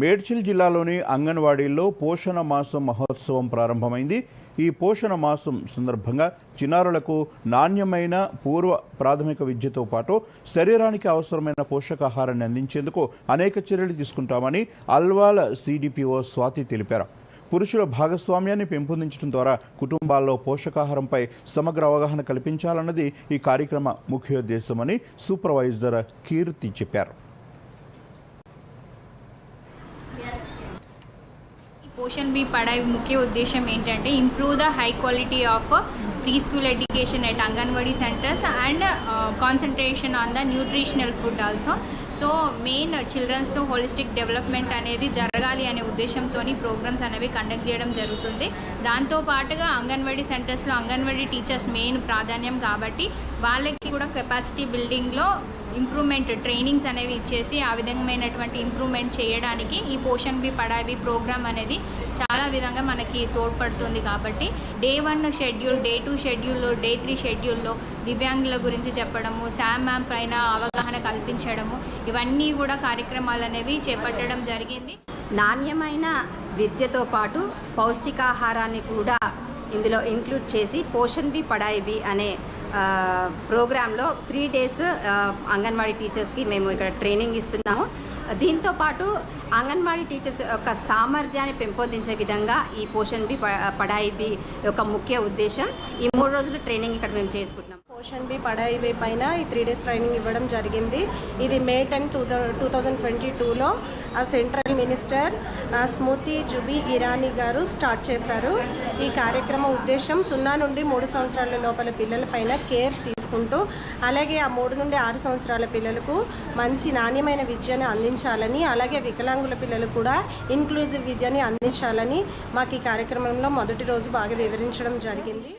మేడ్చల్ జిల్లాలోని అంగన్వాడీల్లో పోషణ మాసం మహోత్సవం ప్రారంభమైంది. ఈ పోషణ మాసం సందర్భంగా చిన్నారులకు నాణ్యమైన పూర్వ ప్రాథమిక విద్యతో పాటు శరీరానికి అవసరమైన పోషకాహారాన్ని అందించేందుకు అనేక చర్యలు తీసుకుంటామని అల్వాల సిడిపిఓ స్వాతి తెలిపారు. పురుషుల భాగస్వామ్యాన్ని పెంపొందించడం ద్వారా కుటుంబాల్లో పోషకాహారంపై సమగ్ర అవగాహన కల్పించాలన్నది ఈ కార్యక్రమ ముఖ్యోద్దేశమని సూపర్వైజర్ కీర్తి చెప్పారు ఈ పోషన్ బి పడాయి ముఖ్య ఉద్దేశం ఏంటంటే improve the high quality of pre school education at anganwadi centres and concentration on the nutritional food also so main చిల్డ్రన్స్తో holistic development అనేది జరగాలి అనే ఉద్దేశంతో ప్రోగ్రామ్స్ అనేవి కండక్ట్ చేయడం జరుగుతుంది. దాంతో పాటుగా అంగన్వాడీ సెంటర్స్లో అంగన్వాడీ టీచర్స్ మెయిన్ ప్రాధాన్యం కాబట్టి వాళ్ళకి కూడా కెపాసిటీ బిల్డింగ్లో ఇంప్రూవ్మెంట్ ట్రైనింగ్స్ అనేవి ఇచ్చేసి ఆ విధమైనటువంటి ఇంప్రూవ్మెంట్ చేయడానికి ఈ పోషన్ బి పడావి ప్రోగ్రామ్ అనేది చాలా విధంగా మనకి తోడ్పడుతుంది కాబట్టి day one schedule day two షెడ్యూల్లో డే త్రీ షెడ్యూల్లో దివ్యాంగుల గురించి చెప్పడము శామ్ మ్యామ్ పైన అవగాహన కల్పించడము ఇవన్నీ కూడా కార్యక్రమాలు అనేవి చేపట్టడం జరిగింది. నాణ్యమైన విద్యతో పాటు పౌష్టికాహారాన్ని కూడా ఇందులో ఇంక్లూడ్ చేసి పోషన్ బి పడాయి బి అనే ప్రోగ్రాంలో త్రీ డేస్ అంగన్వాడీ టీచర్స్కి మేము ఇక్కడ ట్రైనింగ్ ఇస్తున్నాము. దీంతో పాటు అంగన్వాడీ టీచర్స్ యొక్క సామర్థ్యాన్ని పెంపొందించే విధంగా ఈ పోషన్ బి ప- పడాయి బి యొక్క ముఖ్య ఉద్దేశం ఈ మూడు రోజులు ట్రైనింగ్ ఇక్కడ మేము చేసుకుంటున్నాం. పోషన్ బి పడాయి బి పైన ఈ త్రీ డేస్ ట్రైనింగ్ ఇవ్వడం జరిగింది. ఇది May ten two two thousand twenty టూలో సెంట్రల్ మినిస్టర్ స్మృతి జుబీ ఇరానీ గారు స్టార్ట్ చేశారు. ఈ కార్యక్రమ ఉద్దేశం సున్నా నుండి మూడు సంవత్సరాల లోపల పిల్లల పైన కేర్ తీసుకుంటూ అలాగే ఆ మూడు నుండి ఆరు సంవత్సరాల పిల్లలకు మంచి నాణ్యమైన విద్యను అందించాలని అలాగే వికలాంగుల పిల్లలు కూడా ఇన్క్లూజివ్ విద్యని అందించాలని మాకు ఈ కార్యక్రమంలో మొదటి రోజు బాగా వివరించడం జరిగింది.